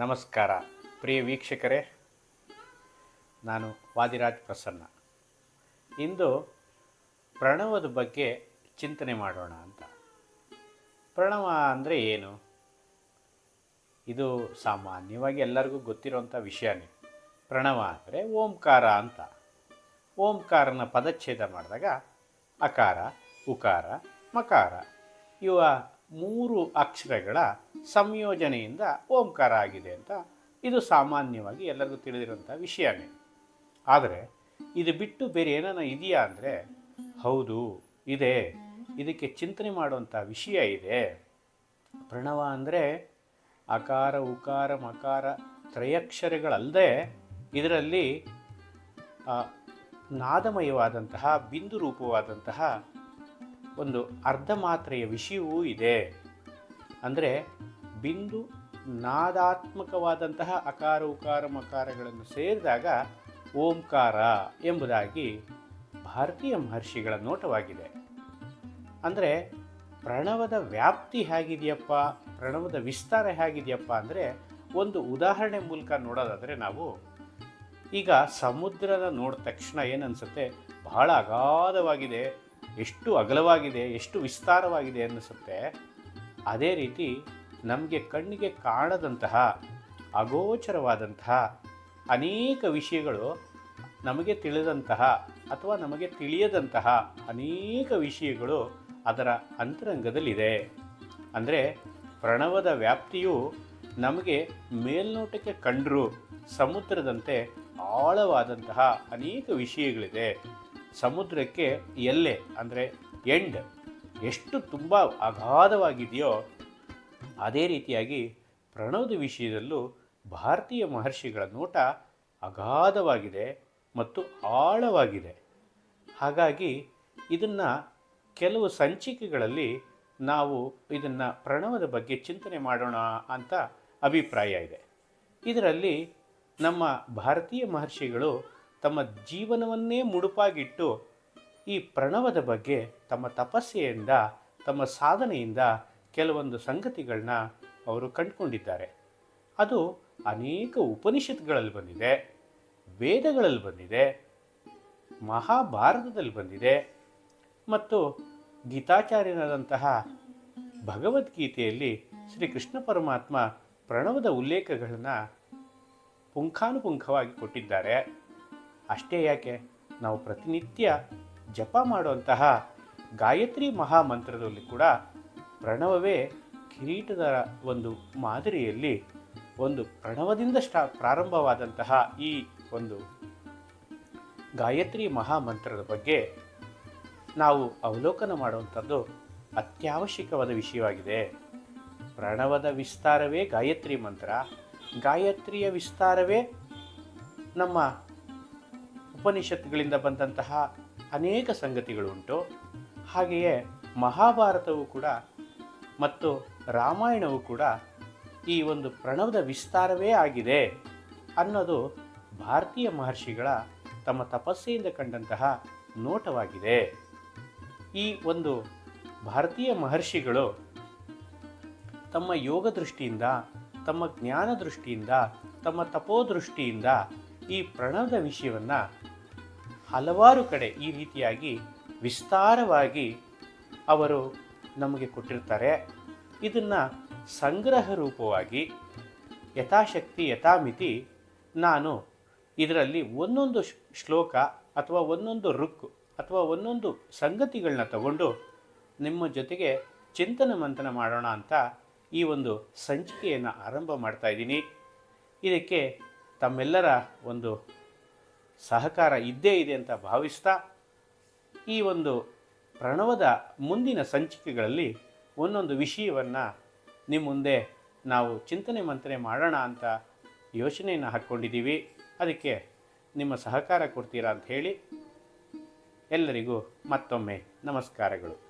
ನಮಸ್ಕಾರ. ಪ್ರಿಯ ವೀಕ್ಷಕರೇ, ನಾನು ವಾದಿರಾಜ್ ಪ್ರಸನ್ನ. ಇಂದು ಪ್ರಣವದ ಬಗ್ಗೆ ಚಿಂತನೆ ಮಾಡೋಣ ಅಂತ. ಪ್ರಣವ ಅಂದರೆ ಏನು? ಇದು ಸಾಮಾನ್ಯವಾಗಿ ಎಲ್ಲರಿಗೂ ಗೊತ್ತಿರೋಂಥ ವಿಷಯನೇ. ಪ್ರಣವ ಅಂದರೆ ಓಂಕಾರ ಅಂತ. ಓಂಕಾರನ ಪದಚ್ಛೇದ ಮಾಡಿದಾಗ ಅಕಾರ, ಉಕಾರ, ಮಕಾರ. ಇವ ಮೂರು ಅಕ್ಷರಗಳ ಸಂಯೋಜನೆಯಿಂದ ಓಂಕಾರ ಆಗಿದೆ ಅಂತ ಇದು ಸಾಮಾನ್ಯವಾಗಿ ಎಲ್ಲರಿಗೂ ತಿಳಿದಿರುವಂಥ ವಿಷಯನೇ. ಆದರೆ ಇದು ಬಿಟ್ಟು ಬೇರೆ ಏನಾನ ಇದೆಯಾ ಅಂದರೆ, ಹೌದು, ಇದೆ, ಇದಕ್ಕೆ ಚಿಂತನೆ ಮಾಡುವಂಥ ವಿಷಯ ಇದೆ. ಪ್ರಣವ ಅಂದರೆ ಅಕಾರ, ಉಕಾರ, ಮಕಾರ, ತ್ರಯಕ್ಷರಗಳಲ್ಲದೆ ಇದರಲ್ಲಿ ನಾದಮಯವಾದಂತಹ, ಬಿಂದು ರೂಪವಾದಂತಹ ಒಂದು ಅರ್ಧ ಮಾತ್ರೆಯ ವಿಷಯವೂ ಇದೆ. ಅಂದರೆ ಬಿಂದು ನಾದಾತ್ಮಕವಾದಂತಹ ಅಕಾರ ಉಕಾರ ಮಕಾರಗಳನ್ನು ಸೇರಿದಾಗ ಓಂಕಾರ ಎಂಬುದಾಗಿ ಭಾರತೀಯ ಮಹರ್ಷಿಗಳ ನೋಟವಾಗಿದೆ. ಅಂದರೆ ಪ್ರಣವದ ವ್ಯಾಪ್ತಿ ಹೇಗಿದೆಯಪ್ಪ, ಪ್ರಣವದ ವಿಸ್ತಾರ ಹೇಗಿದೆಯಪ್ಪ ಅಂದರೆ ಒಂದು ಉದಾಹರಣೆ ಮೂಲಕ ನೋಡೋದಾದರೆ ನಾವು ಈಗ ಸಮುದ್ರದ ನೋಡಿದ ತಕ್ಷಣ ಏನನ್ಸುತ್ತೆ? ಬಹಳ ಅಗಾಧವಾಗಿದೆ. ಎಷ್ಟು ಅಗಲವಾಗಿದೆ, ಎಷ್ಟು ವಿಸ್ತಾರವಾಗಿದೆ ಅನ್ನಿಸುತ್ತೆ, ಅದೇ ರೀತಿ ನಮಗೆ ಕಣ್ಣಿಗೆ ಕಾಣದಂತಹ, ಅಗೋಚರವಾದಂತಹ ಅನೇಕ ವಿಷಯಗಳು ನಮಗೆ ತಿಳಿದಂತಹ ಅಥವಾ ನಮಗೆ ತಿಳಿಯದಂತಹ ಅನೇಕ ವಿಷಯಗಳು ಅದರ ಅಂತರಂಗದಲ್ಲಿದೆ. ಅಂದರೆ ಪ್ರಣವದ ವ್ಯಾಪ್ತಿಯು ನಮಗೆ ಮೇಲ್ನೋಟಕ್ಕೆ ಕಂಡರೂ, ಸಮುದ್ರದಂತೆ ಆಳವಾದಂತಹ ಅನೇಕ ವಿಷಯಗಳಿದೆ. ಸಮುದ್ರಕ್ಕೆ ಎಲ್ಲೆ ಅಂದರೆ ಎಂಡ್, ಎಷ್ಟು ತುಂಬ ಅಗಾಧವಾಗಿದೆಯೋ ಅದೇ ರೀತಿಯಾಗಿ ಪ್ರಣವದ ವಿಷಯದಲ್ಲೂ ಭಾರತೀಯ ಮಹರ್ಷಿಗಳ ನೋಟ ಅಗಾಧವಾಗಿದೆ ಮತ್ತು ಆಳವಾಗಿದೆ. ಹಾಗಾಗಿ ಇದನ್ನು ಕೆಲವು ಸಂಚಿಕೆಗಳಲ್ಲಿ ನಾವು ಇದನ್ನು ಪ್ರಣವದ ಬಗ್ಗೆ ಚಿಂತನೆ ಮಾಡೋಣ ಅಂತ ಅಭಿಪ್ರಾಯ ಇದೆ. ಇದರಲ್ಲಿ ನಮ್ಮ ಭಾರತೀಯ ಮಹರ್ಷಿಗಳು ತಮ್ಮ ಜೀವನವನ್ನೇ ಮುಡುಪಾಗಿಟ್ಟು ಈ ಪ್ರಣವದ ಬಗ್ಗೆ ತಮ್ಮ ತಪಸ್ಸೆಯಿಂದ, ತಮ್ಮ ಸಾಧನೆಯಿಂದ ಕೆಲವೊಂದು ಸಂಗತಿಗಳನ್ನ ಅವರು ಕಂಡುಕೊಂಡಿದ್ದಾರೆ. ಅದು ಅನೇಕ ಉಪನಿಷತ್ಗಳಲ್ಲಿ ಬಂದಿದೆ, ವೇದಗಳಲ್ಲಿ ಬಂದಿದೆ, ಮಹಾಭಾರತದಲ್ಲಿ ಬಂದಿದೆ ಮತ್ತು ಗೀತಾಚಾರ್ಯನಾದಂತಹ ಭಗವದ್ಗೀತೆಯಲ್ಲಿ ಶ್ರೀ ಕೃಷ್ಣ ಪರಮಾತ್ಮ ಪ್ರಣವದ ಉಲ್ಲೇಖಗಳನ್ನು ಪುಂಖಾನುಪುಂಖವಾಗಿ ಕೊಟ್ಟಿದ್ದಾರೆ. ಅಷ್ಟೇ ಯಾಕೆ? ನಾವು ಪ್ರತಿನಿತ್ಯ ಜಪ ಮಾಡುವಂತಹ ಗಾಯತ್ರಿ ಮಹಾಮಂತ್ರದಲ್ಲಿ ಕೂಡ ಪ್ರಣವವೇ ಕಿರೀಟದ ಒಂದು ಮಾದರಿಯಲ್ಲಿ ಒಂದು ಪ್ರಣವದಿಂದ ಸ್ಟಾ, ಪ್ರಾರಂಭವಾದಂತಹ ಈ ಒಂದು ಗಾಯತ್ರಿ ಮಹಾಮಂತ್ರದ ಬಗ್ಗೆ ನಾವು ಅವಲೋಕನ ಮಾಡುವಂಥದ್ದು ಅತ್ಯವಶ್ಯಕವಾದ ವಿಷಯವಾಗಿದೆ. ಪ್ರಣವದ ವಿಸ್ತಾರವೇ ಗಾಯತ್ರಿ ಮಂತ್ರ. ಗಾಯತ್ರಿಯ ವಿಸ್ತಾರವೇ ನಮ್ಮ ಉಪನಿಷತ್ತುಗಳಿಂದ ಬಂದಂತಹ ಅನೇಕ ಸಂಗತಿಗಳುಂಟು. ಹಾಗೆಯೇ ಮಹಾಭಾರತವು ಕೂಡ ಮತ್ತು ರಾಮಾಯಣವು ಕೂಡ ಈ ಒಂದು ಪ್ರಣವದ ವಿಸ್ತಾರವೇ ಆಗಿದೆ ಅನ್ನೋದು ಭಾರತೀಯ ಮಹರ್ಷಿಗಳ ತಮ್ಮ ತಪಸ್ಸೆಯಿಂದ ಕಂಡಂತಹ ನೋಟವಾಗಿದೆ. ಈ ಒಂದು ಭಾರತೀಯ ಮಹರ್ಷಿಗಳು ತಮ್ಮ ಯೋಗ ದೃಷ್ಟಿಯಿಂದ, ತಮ್ಮ ಜ್ಞಾನ ದೃಷ್ಟಿಯಿಂದ, ತಮ್ಮ ತಪೋದೃಷ್ಟಿಯಿಂದ ಈ ಪ್ರಣವದ ವಿಷಯವನ್ನು ಹಲವಾರು ಕಡೆ ಈ ರೀತಿಯಾಗಿ ವಿಸ್ತಾರವಾಗಿ ಅವರು ನಮಗೆ ಕೊಟ್ಟಿರ್ತಾರೆ. ಇದನ್ನು ಸಂಗ್ರಹ ರೂಪವಾಗಿ ಯಥಾಶಕ್ತಿ ಯಥಾಮಿತಿ ನಾನು ಇದರಲ್ಲಿ ಒಂದೊಂದು ಶ್ಲೋಕ ಅಥವಾ ಒಂದೊಂದು ರುಕ್ ಅಥವಾ ಒಂದೊಂದು ಸಂಗತಿಗಳನ್ನ ತಗೊಂಡು ನಿಮ್ಮ ಜೊತೆಗೆ ಚಿಂತನ ಮಂಥನ ಮಾಡೋಣ ಅಂತ ಈ ಒಂದು ಸಂಚಿಕೆಯನ್ನು ಆರಂಭ ಮಾಡ್ತಾ ಇದ್ದೀನಿ. ಇದಕ್ಕೆ ತಮ್ಮೆಲ್ಲರ ಒಂದು ಸಹಕಾರ ಇದ್ದೇ ಇದೆ ಅಂತ ಭಾವಿಸ್ತಾ ಈ ಒಂದು ಪ್ರಣವದ ಮುಂದಿನ ಸಂಚಿಕೆಗಳಲ್ಲಿ ಒಂದೊಂದು ವಿಷಯವನ್ನು ನಿಮ್ಮ ಮುಂದೆ ನಾವು ಚಿಂತನೆ ಮಂಥನೆ ಮಾಡೋಣ ಅಂತ ಯೋಚನೆಯನ್ನು ಹಾಕ್ಕೊಂಡಿದ್ದೀವಿ. ಅದಕ್ಕೆ ನಿಮ್ಮ ಸಹಕಾರ ಕೊಡ್ತೀರಾ ಅಂತ ಹೇಳಿ ಎಲ್ಲರಿಗೂ ಮತ್ತೊಮ್ಮೆ ನಮಸ್ಕಾರಗಳು.